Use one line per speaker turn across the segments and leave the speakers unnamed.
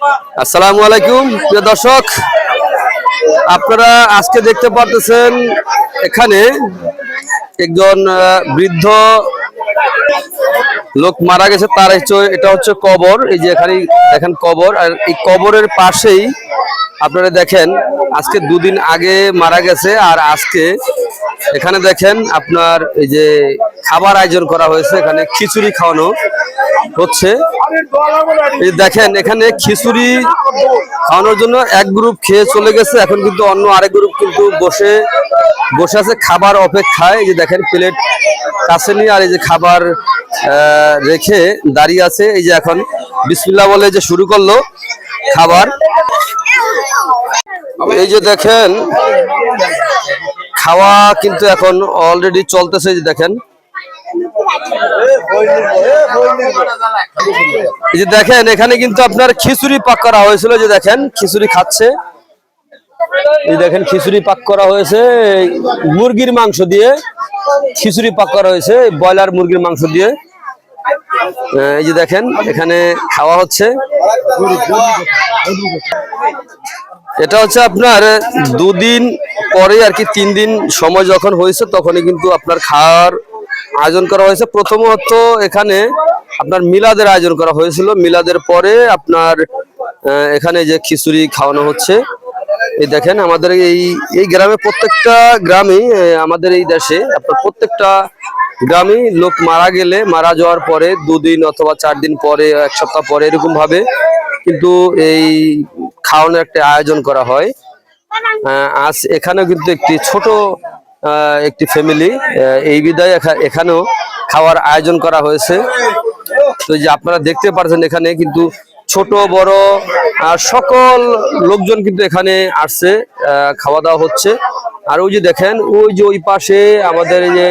আসসালামু আলাইকুম, প্রিয় দর্শক। আপনারা আজকে দেখতে পারতেছেন এখানে একজন বৃদ্ধ লোক মারা গেছে। তার এটা হচ্ছে কবর। এই যে এখানে দেখেন কবর। আর এই কবরের পাশেই আপনারা দেখেন, আজকে দুদিন আগে মারা গেছে। আর আজকে এখানে দেখেন আপনার এই যে খাবার আয়োজন করা হয়েছে। এখানে খিচুড়ি খাওয়ানো। হচ্ছে। এই দেখেন, এখানে খিচুড়ি খাওয়ানোর জন্য এক গ্রুপ খেয়ে চলে গেছে। এখন কিন্তু অন্য আরেক গ্রুপ কিন্তু বসে বসে আছে খাবার অপেক্ষায়। যে দেখেন প্লেট কাছে নিয়ে আর এই যে খাবার রেখে দাঁড়িয়ে আছে। এই যে এখন বিসমিল্লাহ বলে যে শুরু করল খাবার। এই যে দেখেন, খাওয়া কিন্তু এখন অলরেডি চলতেছে। যে দেখেন এই যে দেখেন, এখানে কিন্তু আপনার খিচুড়ি পাক করা হয়েছিল যে দেখেন, খিচুড়ি খাচ্ছে। এই দেখেন, খিচুড়ি পাক করা হয়েছে মুরগির মাংস দিয়ে খিচুড়ি পাক করা হয়েছে ব্রয়লার মুরগির মাংস দিয়ে। এই যে দেখেন, এখানে খাওয়া হচ্ছে। এটা হচ্ছে আপনার দুদিন পরে আর কি তিন দিন সময় যখন হয়েছে, তখনই কিন্তু আপনার খাওয়ার আয়োজন করা হয়েছে। প্রথমত এখানে আপনার মিলাদের আয়োজন করা হয়েছিল। মিলাদের পরে আপনার এখানে যে খিচুড়ি খাওয়ানো হচ্ছে, এই দেখেন আমাদের এই এই গ্রামে প্রত্যেকটা গ্রামে আমাদের এই দেশে আপনার প্রত্যেকটা গ্রামে লোক মারা গেলে, মারা যাওয়ার পরে দুদিন অথবা চার দিন পরে, এক সপ্তাহ পরে এরকম ভাবে কিন্তু এই খাওয়ানোর একটা আয়োজন করা হয়। আজ এখানেও কিন্তু একটি ছোট একটি ফ্যামিলি এই বিদায় এখা- এখানেও খাওয়ার আয়োজন করা হয়েছে। তো যে আপনারা দেখতে পারছেন এখানে কিন্তু ছোট বড় সকল লোকজন কিন্তু এখানে আসছে খাওয়া দাওয়া হচ্ছে। আর ওই যে দেখেন ওই যে ওই পাশে আমাদের যে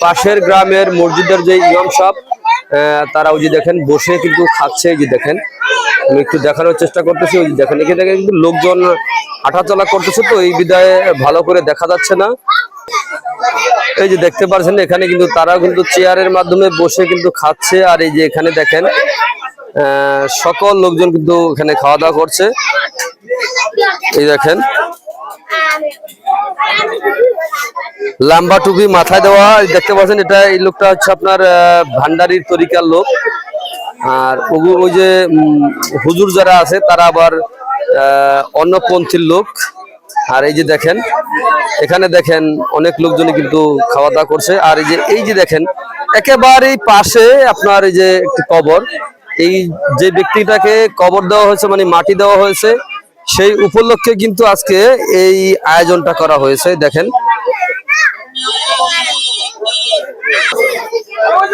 পাশের গ্রামের মসজিদের যে ইমাম আহ, তারা ওই যে দেখেন বসে কিন্তু খাচ্ছে যে দেখেন। আমি একটু দেখানোর চেষ্টা করতেছি, ওই দেখেন, এখানে কিন্তু লোকজন হাঁটাচলা করতেছে তো, এই বিদায় ভালো করে দেখা যাচ্ছে না। এই যে দেখতে পাচ্ছেন, এখানে কিন্তু তারা কিন্তু চেয়ারের মাধ্যমে বসে কিন্তু খাচ্ছে, আর এই যে এখানে দেখেন সকল লোকজন কিন্তু এখানে খাওয়া দাওয়া করছে। এই দেখেন, লাম্বা টুপি মাথায় দেওয়া দেখতে পাচ্ছেন, এটা এই লোকটা হচ্ছে আপনার ভান্ডারির তরিকার লোক। আর ওই যে হুজুর যারা আছে, তারা আবার অন্যপন্থীর লোক। আর এই যে দেখেন, এখানে দেখেন, অনেক লোকজনই কিন্তু খাওয়া দাওয়া করছে। আর এই যে এই যে দেখেন, একেবারেই পাশে আপনার এই যে একটি কবর। এই যে ব্যক্তিটাকে কবর দেওয়া হয়েছে মানে মাটি দেওয়া হয়েছে, সেই উপলক্ষে কিন্তু আজকে এই আয়োজনটা করা হয়েছে। দেখেন।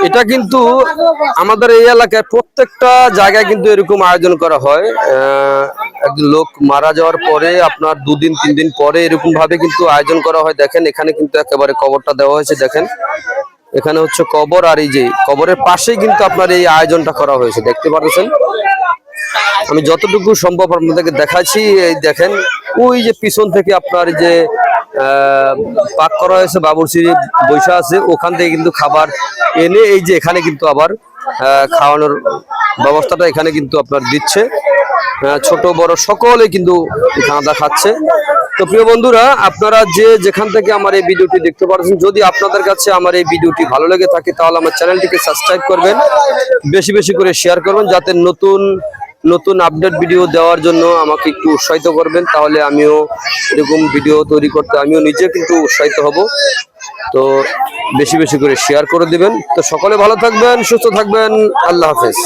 এটা কিন্তু আমাদের এই এলাকায় প্রত্যেকটা জায়গায় কিন্তু এরকম আয়োজন করা হয়। লোক মারা যাওয়ার পরে আপনার দুদিন তিন দিন পরে এরকম ভাবে কিন্তু আয়োজন করা হয়। দেখেন, এখানে কিন্তু একেবারে কবরটা দেওয়া হয়েছে, দেখেন। এখানে হচ্ছে কবর আর এই যে কবরের পাশেই কিন্তু আপনার এই আয়োজনটা করা হয়েছে, দেখতে পাচ্ছেন আমি যতটুকু সম্ভব আপনাদেরকে দেখাচ্ছি, এই দেখেন, ওই যে পিছন থেকে আপনার যে পাক করা হয়েছে বাবুরসি বৈশা আছে, ওখান থেকে কিন্তু খাবার এনে এই যে এখানে কিন্তু আবার খাওয়ানোর ব্যবস্থাটা এখানে কিন্তু আপনার দিচ্ছে। ছোট, বড় সকলে কিন্তু খাওয়া খাচ্ছে। তো প্রিয় বন্ধুরা, আপনারা যে যেখান থেকে আমার এই ভিডিওটি দেখতে পাচ্ছেন যদি আপনাদের কাছে আমার এই ভিডিওটি ভালো লেগে থাকে, তাহলে আমার চ্যানেলটিকে সাবস্ক্রাইব করবেন, বেশি বেশি করে শেয়ার করবেন, যাতে নতুন নতুন আপডেট ভিডিও দেওয়ার জন্য আমাকে একটু উৎসাহিত করবেন, তাহলে আমিও এরকম ভিডিও তৈরি করতে, আমিও নিজে কিন্তু উৎসাহিত হব। তো বেশি বেশি করে শেয়ার করে দিবেন। তো সকলে ভালো থাকবেন, সুস্থ থাকবেন, আল্লাহ হাফেজ।